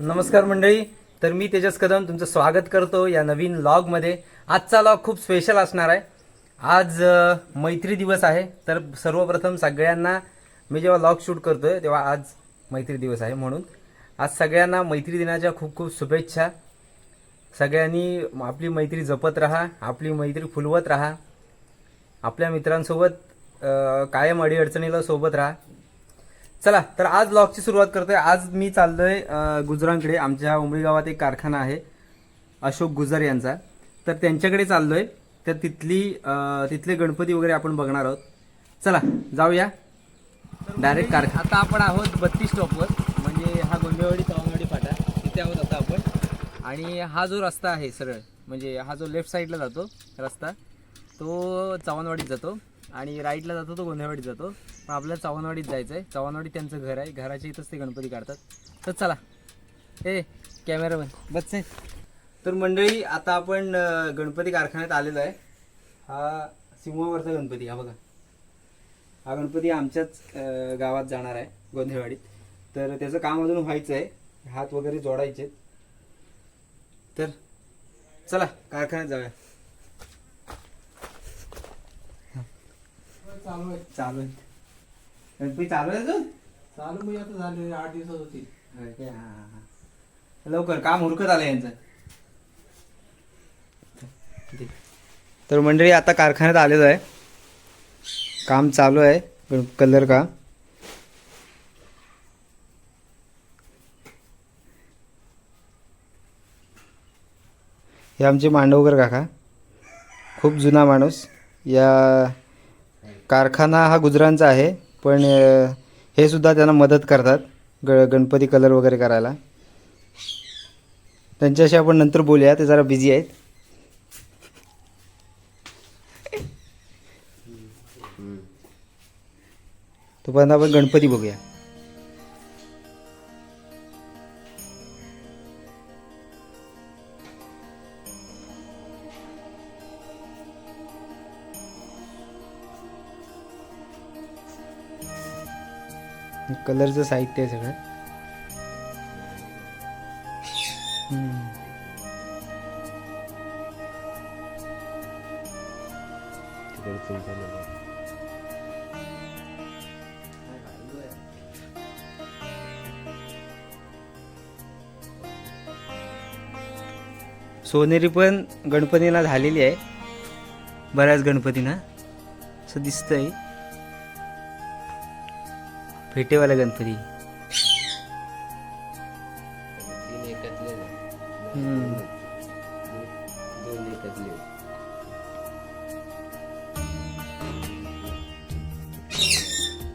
नमस्कार मंडळी. तर मी तेजस कदम तुमचं स्वागत करतो या नवीन लॉगमध्ये आजचा लॉग खूप स्पेशल असणार आहे. आज मैत्री दिवस आहे. तर सर्वप्रथम सगळ्यांना मी जेव्हा लॉग शूट करतोय तेव्हा आज मैत्री दिवस आहे म्हणून. आज सगळ्यांना मैत्री दिनाच्या खूप खूप शुभेच्छा. सगळ्यांनी आपली मैत्री जपत राहा आपली मैत्री फुलवत राहा. आपल्या मित्रांसोबत कायम अडीअडचणीला सोबत राहा. चला तर आज ब्लॉगची सुरुवात करतोय. आज मी चाललोय गुजरांकडे. आमच्या उमरी गावात एक कारखाना आहे अशोक गुजर यांचा. तर त्यांच्याकडे चाललोय. तर तिथली तिथले गणपती वगैरे आपण बघणार आहोत. चला जाऊया. डायरेक्ट कारखाना. आता आपण आहोत बत्तीस स्टॉपवर म्हणजे हा गोंदेवाडी चव्हाणवाडी फाटा. तिथे आहोत आता आपण. आणि हा जो रस्ता आहे सरळ म्हणजे हा जो लेफ्ट साईडला जातो रस्ता तो चव्हाणवाडीत जातो आणि राईटला जातो तो गोंधळवाडीत जातो. पण आपल्याला चव्हाणवाडीत जायचं आहे चव्हाणवाडीत त्यांचं घर आहे. घराच्या इथंच ते गणपती काढतात. तर चला. ए कॅमेरामॅन बस आहे तर मंडळी आता आपण गणपती कारखान्यात आलेलो आहे. हा सिंहावरचा गणपती हा बघा. हा गणपती आमच्याच गावात जाणार आहे गोंधळवाडीत. तर त्याचं काम अजून व्हायचं आहे हात वगैरे जोडायचे तर चला कारखान्यात जाऊया. चालू आहे. चालू आहे. गणपती चालू आहे अजून? चालू म्हणजे आता झाले आठ दिवसात होती होय काय? हा, हा, हा. लवकर काम हुरकत आलं यांचं? तर मंडळी आता कारखान्यात आलेलो आहे. काम चालू आहे कलर का? हे आमचे मांडवकर काका. खूप जुना माणूस. या कारखाना हा गुजरांचा आहे पण हे सुद्धा त्यांना मदत करतात ग गणपती कलर वगैरे करायला. त्यांच्याशी आपण नंतर बोलूया ते जरा बिझी आहेत. तोपर्यंत आपण गणपती बघूया. कलरचं साहित्य आहे सगळं. सोनेरी पण गणपतीला झालेली आहे. बऱ्याच गणपतींना. असं दिसतंय. फेटेवाला गणपती.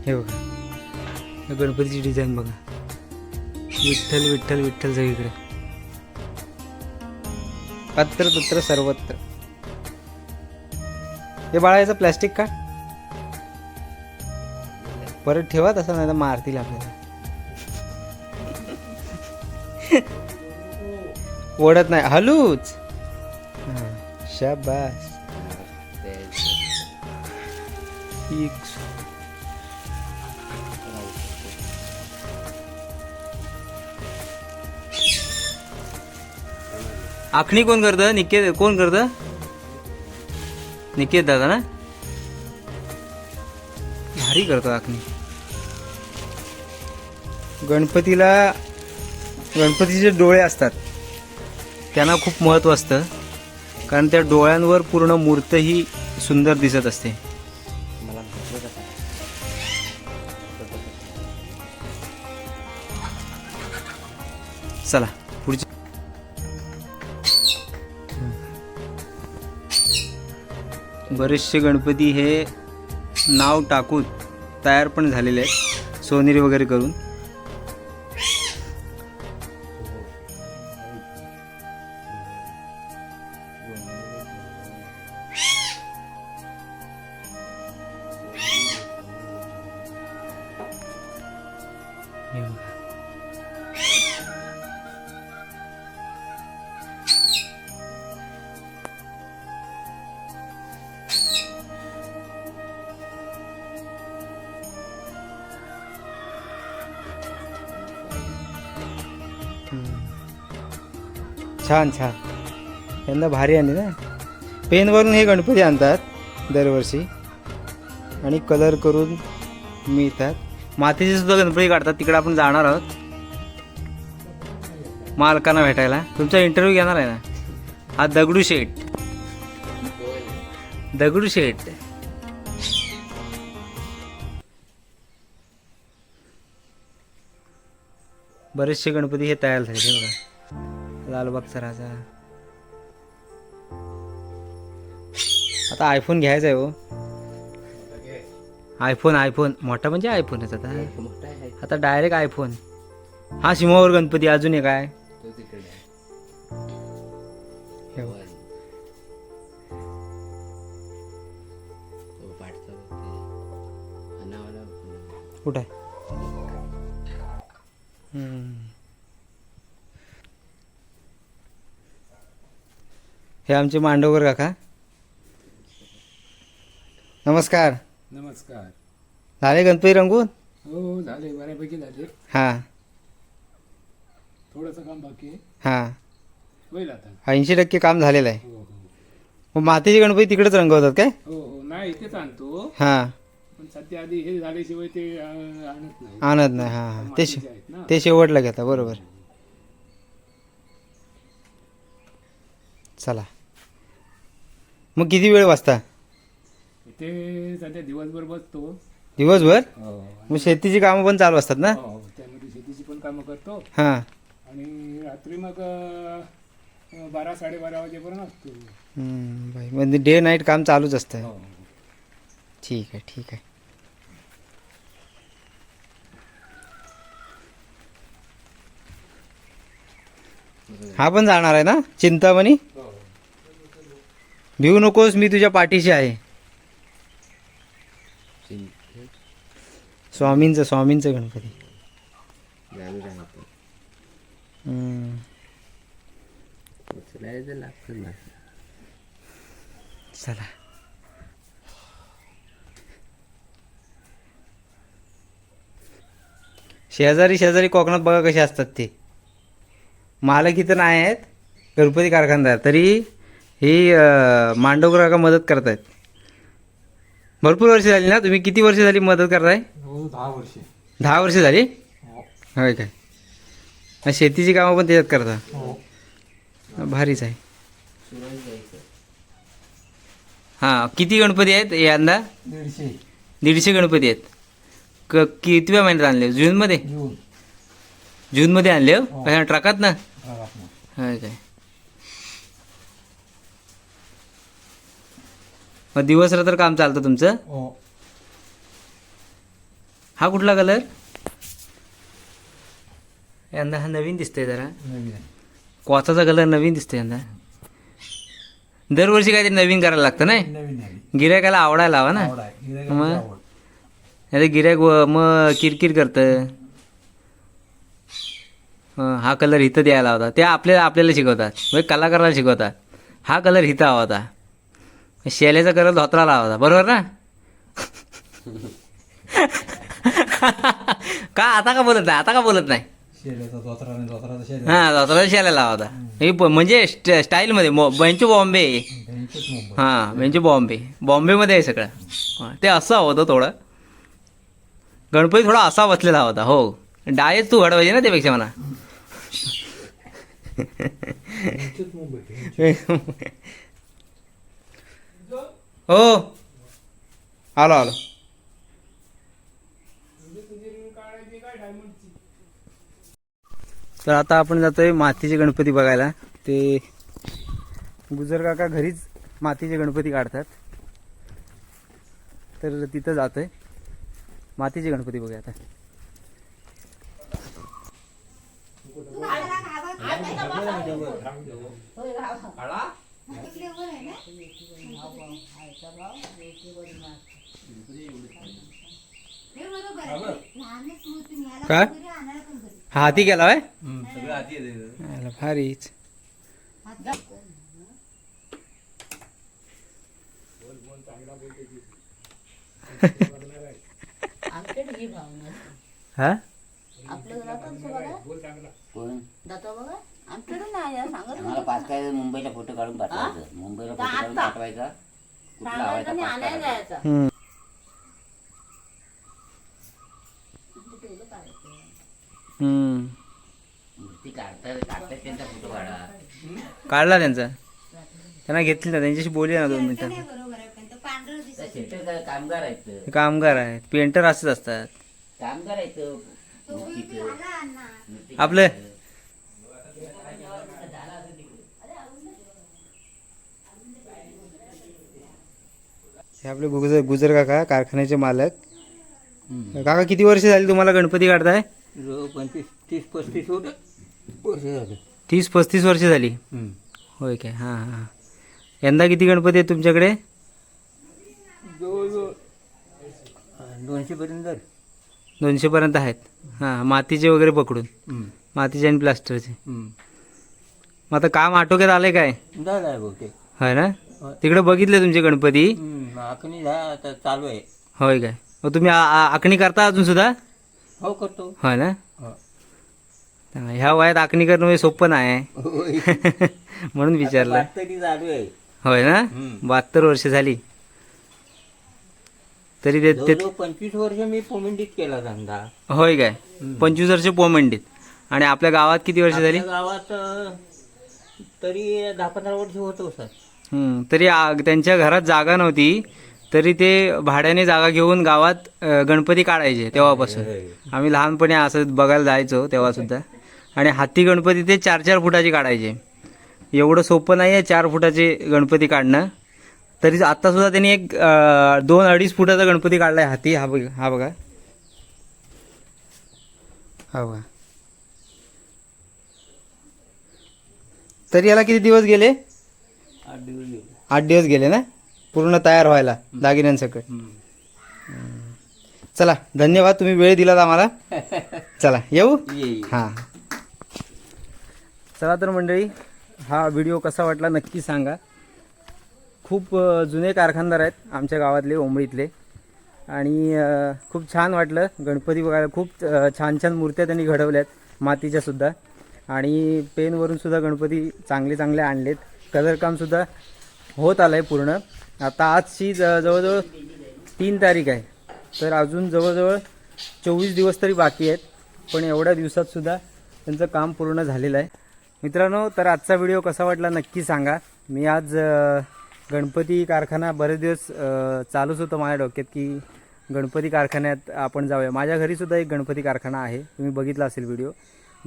हे बघा. गणपतीची डिझाईन बघा. विठ्ठल विठ्ठल विठ्ठल सगळीकडे. अत्र तत्र सर्वत्र. हे बाळा याचं प्लॅस्टिक का परत ठेवा तसं नाही तर मारतील आपल्याला. ओढत नाही. हलूच. शाबास. आखणी कोण करतं? निकेत कोण करतं? निकेत दादा ना? भारी करतो आखणी. गणपतीला गणपतीचे डोळे असतात. त्यांना खूप महत्त्व असतं. कारण त्या डोळ्यांवर पूर्ण मूर्त ही सुंदर दिसत असते. चला पुढची बरेचसे गणपती हे नाव टाकून तयार पण झालेले आहेत. सोनेरी वगैरे करून. छान छान. यांना भारी आणली ना? पेनवरून हे गणपती आणतात दरवर्षी. आणि कलर करून मिळतात. मातीचे सुद्धा गणपती काढतात तिकडे आपण जाणार आहोत. मालकांना भेटायला. तुमचा इंटरव्ह्यू घेणार आहे ना? हा दगडू शेठ. दगडू शेठ. बरेचसे गणपती हे तयार झाले बघा. लालबागचा राजा आता आयफोन घ्यायचा आहे हो. आयफोन आयफोन मोठा म्हणजे आयफोनच आता. मोठा आहे आता डायरेक्ट आयफोन हा सिंहावर गणपती अजून एक आहे. तो तिकडे आहे हे बघ. वन. तो पाठचा बघते अनावाला बघते. कुठं आहे हम्म. हे आमचे मांडवकर काका. नमस्कार. नमस्कार. झाले गणपती रंगून? हो झाले बऱ्यापैकी झाले. हां. थोडंसं काम बाकी आहे. हां. होईल आता. ऐंशी टक्के काम झालेलं आहे. हो हो. मग मातीचे गणपती तिकडेच रंगवतात काय? हो हो. नाही इथेच आणतो. हां. पण सध्या आधी हे झाल्याशिवाय ते अं, आणत नाही. आणत नाही हां हां. ते शे- मातीचे आहेत ना. ते शेवटला घेता बरोबर. चला. मग किती वेळ वाजता इथे सध्या दिवसभर बसतो. दिवसभर? हो. मग शेतीची कामं पण चालू असतात ना? हो त्यामध्ये शेतीची पण कामं करतो. हां. आणि रात्री मग अं, बारा साडेबारा वाजेपर्यंत असतो. हम्म, बाई. म्हणजे डे नाईट काम चालूच असतं. हो. ठीक आहे ठीक आहे. हा पण जाणार आहे ना? चिंतामणी? हो. भिवू नकोस मी तुझ्या पाठीशी आहे. स्वामींचं स्वामींचं गणपती. हम्म. चला. शेजारी शेजारी कोकणात बघा कसे असतात ते. मालक इथं नाही आहेत. गणपती कारखानदार. तरी ही मांडवकर काका मदत करतायत. भरपूर वर्ष झाली ना? तुम्ही किती वर्ष झाली मदत करताय? हो दहा वर्षे. दहा वर्ष झाली? हो. होय काय? शेतीची कामं पण त्याच्यात करता? हो. भारीच आहे. हां किती गणपती आहेत? यंदा दीडशे. दीडशे गणपती आहेत. क कितव्या महिन्यात आणले? जूनमध्ये? जून. जूनमध्ये आणले हो? ट्रकात ना. होय काय? मग दिवस तर काम चालतं तुमचं? हो. हा कुठला कलर यंदा हा नवीन दिसतोय जरा. कोचाचा कलर नवीन दिसतोय यंदा. दरवर्षी काहीतरी नवीन करायला लागतं नाही? नवीन गिरायकाला आवडायला हवा ना. मग? आवड. नाही गिरायक मग किरकिर करतं. हं, हा कलर इथं द्यायला होता ते आपल्याला आपल्याला शिकवतात. म्हणजे कलाकाराला शिकवतात. हा कलर इथं हवा होता. शेल्याचा कलर धोत्राला होता बरोबर ना? का आता का बोलत नाही? आता का बोलत नाही? शेल्याचा धोतरा शेल्या हां होता. हे म्हणजे स्ट- स्टाईलमध्ये मो बेंचू बॉम्बे. हां बेंचू बॉम्बे. बॉम्बेमध्ये आहे सगळं. हां, ते असं होतं थोडं. गणपती थोडा असा बसलेला होता हो. डायच तू घडवायचे ना त्यापेक्षा मला हो. आलो आलो. तर आता आपण जातोय मातीचे गणपती बघायला. ते गुजर काका घरीच मातीचे गणपती काढतात. तर तिथं जातोय. मातीचे गणपती बघूया आता. काय? हाती गेला होय? आला, भारीच आमच्याकडे ही भावना हा आपल्या घरात कोण जातो बघा आमच्याकडे नाही आहे, सांगत आम्हाला होते. पाच काय मुंबईला फोटो काढून पाठवायचं. मुंबईला फोटो काढून आता? पाठवायचा. कुठला सांगायचं हवायचा आणि पाच आणायला काढायचा. जायचं. हम्म. हम्म. मूर्ती काढतात काढतात त्यांचा फोटो काढा. काढला त्यांचा? त्यांना घेतली ना त्यांच्याशी बोलली ना दोन मिनिटं. त्या शेटर काय कामगार आहेत ते. कामगार आहेत पेंटर असेच असतात. कामगार आहेत मूर्तीचं मूर्ती आपलं हे आपले गुजर गुजर काका कारखान्याचे मालक. काका किती वर्ष झाली तुम्हाला गणपती काढताय? पंचवीस तीस पस्तीस वर्ष झाले. तीस पस्तीस वर्ष झाली. होय काय? हां हां यंदा किती गणपती आहेत तुमच्याकडे? जवळजवळ दोनशे पर्यंत झाले. दोनशेपर्यंत आहेत. हां मातीचे वगैरे पकडून. मातीचे आणि प्लास्टरचे. मग आता काम आटोक्यात आले काय? झालं आहे बहुतेक. होय ना? तिकडे बघितले तुमचे गणपती? आखणी झा आता चालू आहे. होय काय? मग तुम्ही आ- आ- आखणी करता अजून सुद्धा? हो करतो. होय ना? हो. हा, ह्या वयात आखणी करणं म्हणजे सोपं नाही. होय. म्हणून विचारलं. आता तरी चालू आहे. होय ना? हम्म. बहात्तर वर्ष झाली. तरी ते ते जवळजवळ पंचवीस वर्ष मी पोमेंडीत केला धंदा. होय काय? पंचवीस वर्ष पोमंडीत. आणि आपल्या गावात किती वर्ष झाली? आपल्या गावात अं, तरी दहा पंधरा वर्ष होतो सर. हम्म, तरी आ- त्यांच्या घरात जागा नव्हती तरी ते भाड्याने जागा घेऊन गावात अ, गणपती काढायचे तेव्हापासून. आम्ही लहानपणी असं बघायला जायचो तेव्हा सुद्धा आणि हाती गणपती ते चार चार फुटाचे काढायचे. एवढं सोपं नाही आहे चार फुटाचे गणपती काढणं. तरी आता सुद्धा त्यांनी एक अ, दोन अडीच फुटाचा गणपती काढलाय हाती हा बघा हा बघा. हा बघा. तरी याला किती दिवस गेले? आठ दिवस गेले. ना? पूर्ण तयार व्हायला दागिन्यांसकट. चला धन्यवाद तुम्ही वेळ दिलात आम्हाला. चला येऊ. हां. चला तर मंडळी हा व्हिडिओ कसा वाटला नक्की सांगा. खूप जुने कारखानदार आहेत आमच्या गावातले ओंबळीतले. आणि खूप छान वाटलं. गणपती बघायला खूप छान छान मूर्त्या त्यांनी घडवल्यात मातीच्या सुद्धा. आणि पेनवरून सुद्धा गणपती चांगले चांगले आणलेत. कलरकामसुद्धा होत आलं आहे पूर्ण. आता आजची ज- जवळजवळ तीन तारीख आहे. तर अजून जवळजवळ चोवीस दिवस तरी बाकी आहेत. पण एवढ्या दिवसात सुद्धा त्यांचं काम पूर्ण झालेलं आहे. मित्रांनो तर आजचा व्हिडिओ कसा वाटला नक्की सांगा. मी आज गणपती कारखाना बरेच दिवस चालूच होतं माझ्या डोक्यात की गणपती कारखान्यात आपण जाऊया. माझ्या घरीसुद्धा एक गणपती कारखाना आहे. तुम्ही बघितला असेल व्हिडिओ.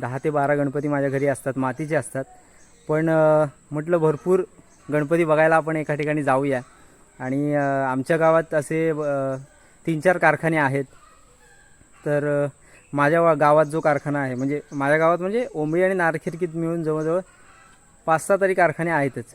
दहा ते बारा गणपती माझ्या घरी असतात मातीचे असतात. पण म्हटलं भरपूर गणपती बघायला आपण एका ठिकाणी जाऊया. आणि आमच्या गावात असे तीन चार कारखाने आहेत. तर माझ्या गावात जो कारखाना आहे म्हणजे माझ्या गावात म्हणजे ओंबळी आणि नारखिरकीत मिळून जवळजवळ पाच सहा तरी कारखाने आहेतच.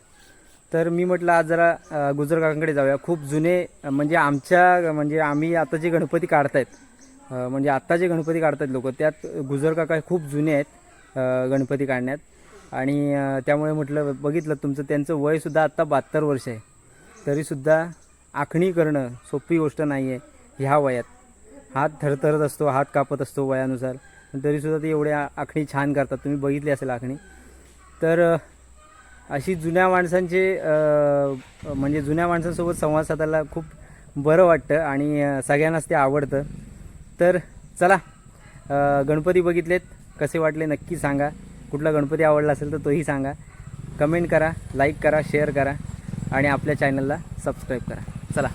तर मी म्हटलं आज जरा गुजरकाकांकडे जाऊया. खूप जुने म्हणजे आमच्या म्हणजे आम्ही आता जे गणपती काढतायत म्हणजे आत्ता जे गणपती काढतायत लोक त्यात गुजर काका खूप जुने आहेत गणपती काढण्यात. आणि त्यामुळे म्हटलं बघितलं तुमचं त्यांचं वयसुद्धा आत्ता बहात्तर वर्ष आहे. तरीसुद्धा आखणी करणं सोपी गोष्ट नाही आहे ह्या वयात. हात थरथरत असतो हात कापत असतो वयानुसार. तरीसुद्धा ते एवढ्या आखणी छान करतात. तुम्ही बघितली असेल आखणी. तर अशी जुन्या माणसांचे म्हणजे जुन्या माणसांसोबत संवाद साधायला खूप बरं वाटतं आणि सगळ्यांनाच ते आवडतं. तर चला गणपती बघितलेत. कसे वाटले नक्की सांगा. कुठला गणपती आवडला असेल तर तोही सांगा. कमेंट करा लाईक करा शेअर करा आणि आपल्या चॅनलला सबस्क्राईब करा. चला.